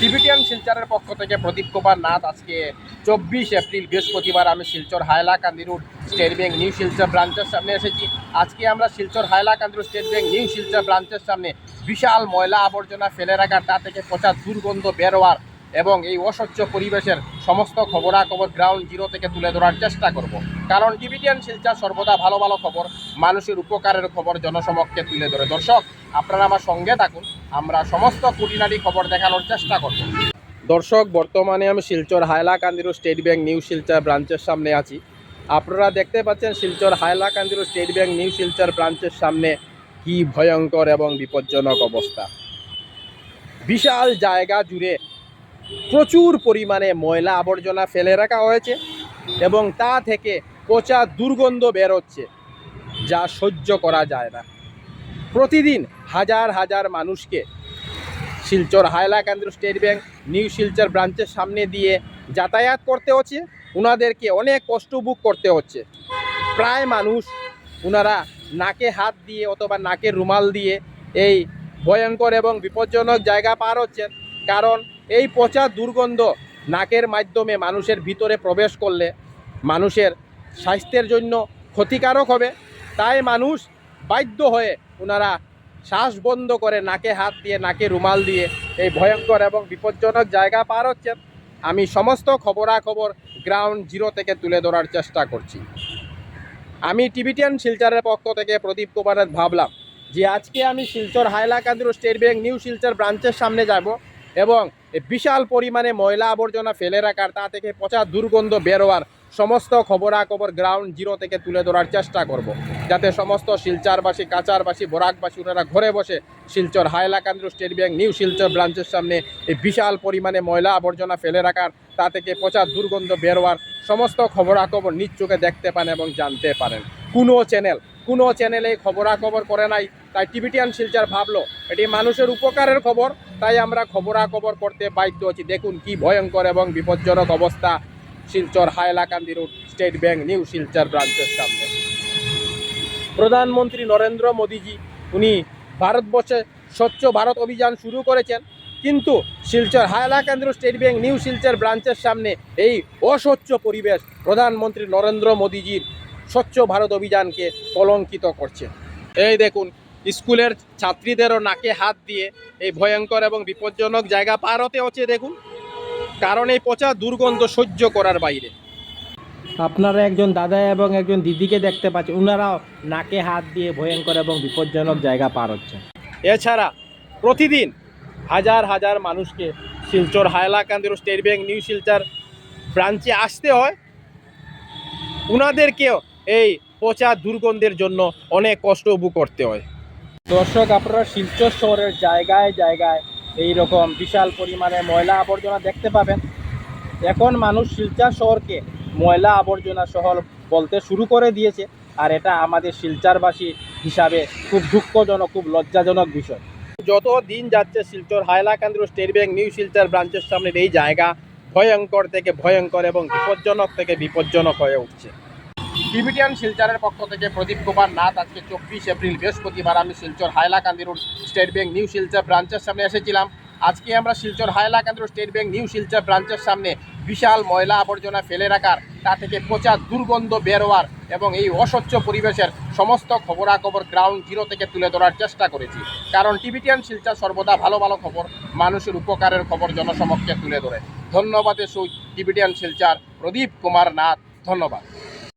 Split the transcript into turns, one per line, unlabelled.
Tibetan শিলচরের পক্ষ থেকে প্রদীপ কুমার নাথ আজকে চব্বিশ এপ্রিল, বৃহস্পতিবার আমি Silchar Hailakandi road State Bank New Silchar ব্রাঞ্চের সামনে এসেছি। আজকে আমরা Silchar Hailakandi road State Bank New Silchar ব্রাঞ্চের সামনে বিশাল ময়লা আবর্জনা ফেলে রাখার তা থেকে পচা দুর্গন্ধ বেরোয়ার এবং এই অস্বচ্ছ পরিবেশের সমস্ত খবরাখবর গ্রাউন্ড জিরো থেকে তুলে ধরার চেষ্টা করব। কারণ টিবিটিয়ান শিলচর সর্বদা ভালো ভালো খবর, মানুষের উপকারের খবর জনসমক্ষে তুলে ধরে। দর্শক, আপনারা আমার সঙ্গে থাকুন, আমরা সমস্ত খুঁটিনাটি খবর দেখানোর চেষ্টা করব। দর্শক, বর্তমানে আমি শিলচর হাইলাকান্দিরু স্টেট ব্যাংক নিউ শিলচর ব্রাঞ্চের সামনে আছি। আপনারা দেখতে পাচ্ছেন শিলচর হাইলাকান্দিরু স্টেট ব্যাংক নিউ শিলচর ব্রাঞ্চের সামনে কি ভয়ঙ্কর এবং বিপজ্জনক অবস্থা। বিশাল জায়গা জুড়ে প্রচুর পরিমাণে ময়লা আবর্জনা ফেলে রাখা হয়েছে এবং তা থেকে পচা দুর্গন্ধ বেরোচ্ছে যা সহ্য করা যায় না। প্রতিদিন হাজার হাজার মানুষকে Silchar Hailakandi State Bank, New Silchar ব্রাঞ্চের সামনে দিয়ে যাতায়াত করতে হচ্ছে। ওনাদেরকে অনেক কষ্ট বুক করতে হচ্ছে। প্রায় মানুষ ওনারা নাকে হাত দিয়ে অথবা নাকে রুমাল দিয়ে এই ভয়ঙ্কর এবং বিপজ্জনক জায়গা পার হচ্ছেন। কারণ এই পচা দুর্গন্ধ নাকের মাধ্যমে মানুষের ভিতরে প্রবেশ করলে মানুষের স্বাস্থ্যের জন্য ক্ষতিকারক হবে। তাই মানুষ বাধ্য হয়ে ওনারা শ্বাস বন্ধ করে নাকে হাত দিয়ে, নাকে রুমাল দিয়ে এই ভয়ঙ্কর এবং বিপজ্জনক জায়গা পার হচ্ছেন। আমি সমস্ত খবরাখবর গ্রাউন্ড জিরো থেকে তুলে ধরার চেষ্টা করছি। আমি টিভিটিয়ান শিলচরের পক্ষ থেকে প্রদীপ কুমারের ভাবলাম যে আজকে আমি শিলচর হাইলাকান্দির স্টেট ব্যাংক নিউ শিলচর ব্রাঞ্চের সামনে যাব। এবং বিশাল পরিমাণে ময়লা আবর্জনা ফেলে রাখার, তা থেকে পচা দুর্গন্ধ বেরোয়ার সমস্ত খবরাখবর গ্রাউন্ড জিরো থেকে তুলে ধরার চেষ্টা করব। যাতে সমস্ত শিলচারবাসী, কাচারবাসী, বরাকবাসী, ওনারা ঘরে বসে Silchar Hailakandi State Bank, New Silchar ব্রাঞ্চের সামনে এই বিশাল পরিমাণে ময়লা আবর্জনা ফেলে রাখার, তা থেকে পচা দুর্গন্ধ বেরোয়ার সমস্ত খবরাখবর নিজ চোখে দেখতে পান এবং জানতে পারেন। কোনো চ্যানেল কোনো চ্যানেলে খবরাখবর করে নাই। তাই টিভিটিয়ান শিলচার ভাবলো, এটি মানুষের উপকারের খবর। তাই আমরা খবরাখবর করতে বাধ্য হচ্ছি দেখুন কি ভয়ঙ্কর এবং বিপজ্জনক অবস্থা Silchar Hailakandi road, State Bank, New Silchar ব্রাঞ্চের সামনে। প্রধানমন্ত্রী নরেন্দ্র মোদীজি, উনি ভারতবর্ষে স্বচ্ছ ভারত অভিযান শুরু করেছেন, কিন্তু Silchar Hailakandi State Bank, New Silchar ব্রাঞ্চের সামনে এই অস্বচ্ছ পরিবেশ প্রধানমন্ত্রী নরেন্দ্র মোদীজির স্বচ্ছ ভারত অভিযানকে কলঙ্কিত করছে। এই দেখুন স্কুলের ছাত্রীদেরও নাকে হাত দিয়ে এই ভয়ঙ্কর এবং বিপজ্জনক জায়গা পার হতে হচ্ছে দেখুন। কারণ এই পচা দুর্গন্ধ সহ্য করার বাইরে।
আপনারা একজন দাদা এবং একজন দিদিকে দেখতে পাচ্ছেন ওনারাও নাকে হাত দিয়ে ভয়ঙ্কর এবং বিপজ্জনক জায়গা পার হচ্ছেন।
এছাড়া প্রতিদিন হাজার হাজার মানুষকে শিলচর হাইলাকান্দির স্টেট ব্যাংক নিউ শিলচর ব্রাঞ্চে আসতে হয়। উনাদেরকেও এই পচা দুর্গন্ধের জন্য অনেক কষ্ট ভোগ করতে হয়।
দর্শক, আপনারা শিলচর শহরের জায়গায় জায়গায় এই রকম বিশাল পরিমাণে ময়লা আবর্জনা দেখতে পাবেন। এখন মানুষ শিলচর শহরকে ময়লা আবর্জনা শহর বলতে শুরু করে দিয়েছে আর এটা আমাদের শিলচারবাসী হিসাবে খুব দুঃখজনক, খুব লজ্জাজনক বিষয়।
যত দিন যাচ্ছে শিলচর হাইলাকান্দির স্টেট ব্যাংক, নিউ শিলচর ব্রাঞ্চের সামনের এই জায়গা ভয়ঙ্কর থেকে ভয়ঙ্কর এবং বিপজ্জনক থেকে বিপজ্জনক হয়ে উঠছে। টিবিটিয়ান শিলচরের পক্ষ থেকে প্রদীপ কুমার নাথ আজকে চব্বিশ এপ্রিল, বৃহস্পতিবার আমি Silchar Hailakandi road State Bank New Silchar ব্রাঞ্চের সামনে এসেছিলাম। আজকে আমরা Silchar Hailakandi road State Bank New Silchar ব্রাঞ্চের সামনে বিশাল ময়লা আবর্জনা ফেলে রাখার, তা থেকে পচা দুর্গন্ধ বেরোয়ার এবং এই অস্বচ্ছ পরিবেশের সমস্ত খবরাখবর গ্রাউন্ড জিরো থেকে তুলে ধরার চেষ্টা করেছি। কারণ টিবিটিয়ান শিলচর সর্বদা ভালো ভালো খবর, মানুষের উপকারের খবর জনসমক্ষে তুলে ধরে। ধন্যবাদের সহিত টিবিটিয়ান শিলচর প্রদীপ কুমার নাথ, ধন্যবাদ।